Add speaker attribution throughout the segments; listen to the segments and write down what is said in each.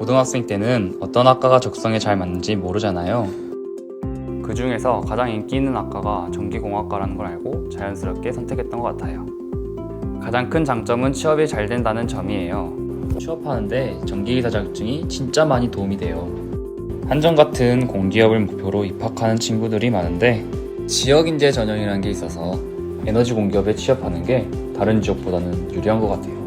Speaker 1: 고등학생 때는 어떤 학과가 적성에 잘 맞는지 모르잖아요. 그 중에서 가장 인기 있는 학과가 전기공학과라는 걸 알고 자연스럽게 선택했던 것 같아요. 가장 큰 장점은 취업이 잘 된다는 점이에요. 취업하는데 전기기사 자격증이 진짜 많이 도움이 돼요. 한정 같은 공기업을 목표로 입학하는 친구들이 많은데 지역 인재 전형이라는 게 있어서 에너지 공기업에 취업하는 게 다른 지역보다는 유리한 것 같아요.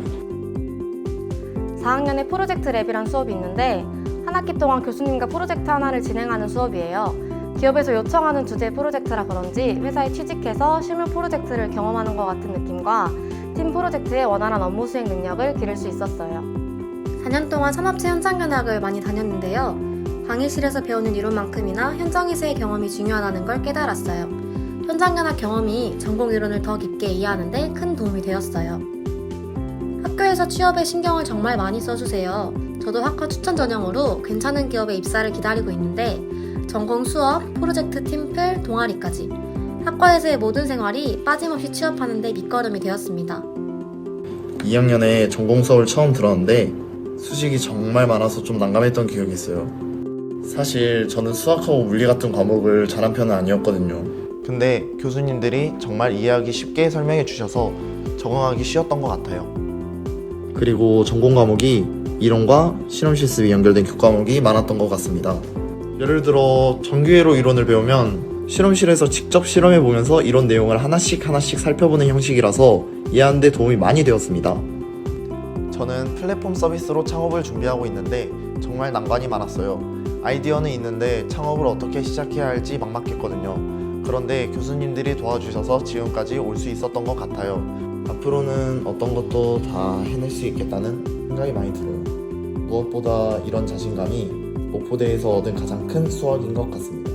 Speaker 2: 4학년에 프로젝트 랩이란 수업이 있는데 한 학기 동안 교수님과 프로젝트 하나를 진행하는 수업이에요. 기업에서 요청하는 주제 프로젝트라 그런지 회사에 취직해서 실무 프로젝트를 경험하는 것 같은 느낌과 팀 프로젝트의 원활한 업무 수행 능력을 기를 수 있었어요. 4년 동안 산업체 현장연학을 많이 다녔는데요. 강의실에서 배우는 이론만큼이나 현장에서의 경험이 중요하다는 걸 깨달았어요. 현장연학 경험이 전공 이론을 더 깊게 이해하는데 큰 도움이 되었어요. 학교에서 취업에 신경을 정말 많이 써주세요. 저도 학과 추천 전형으로 괜찮은 기업에 입사를 기다리고 있는데 전공 수업, 프로젝트 팀플, 동아리까지 학과에서의 모든 생활이 빠짐없이 취업하는 데 밑거름이 되었습니다.
Speaker 3: 2학년에 전공 수업을 처음 들었는데 수식이 정말 많아서 좀 난감했던 기억이 있어요. 사실 저는 수학하고 물리 같은 과목을 잘한 편은 아니었거든요.
Speaker 4: 근데 교수님들이 정말 이해하기 쉽게 설명해 주셔서 적응하기 쉬웠던 것 같아요.
Speaker 3: 그리고 전공 과목이 이론과 실험 실습이 연결된 교과목이 많았던 것 같습니다. 예를 들어 전기회로 이론을 배우면 실험실에서 직접 실험해 보면서 이론 내용을 하나씩 하나씩 살펴보는 형식이라서 이해하는 데 도움이 많이 되었습니다.
Speaker 4: 저는 플랫폼 서비스로 창업을 준비하고 있는데 정말 난관이 많았어요. 아이디어는 있는데 창업을 어떻게 시작해야 할지 막막했거든요. 그런데 교수님들이 도와주셔서 지금까지 올 수 있었던 것 같아요.
Speaker 3: 앞으로는 어떤 것도 다 해낼 수 있겠다는 생각이 많이 들어요. 무엇보다 이런 자신감이 목포대에서 얻은 가장 큰 수확인 것 같습니다.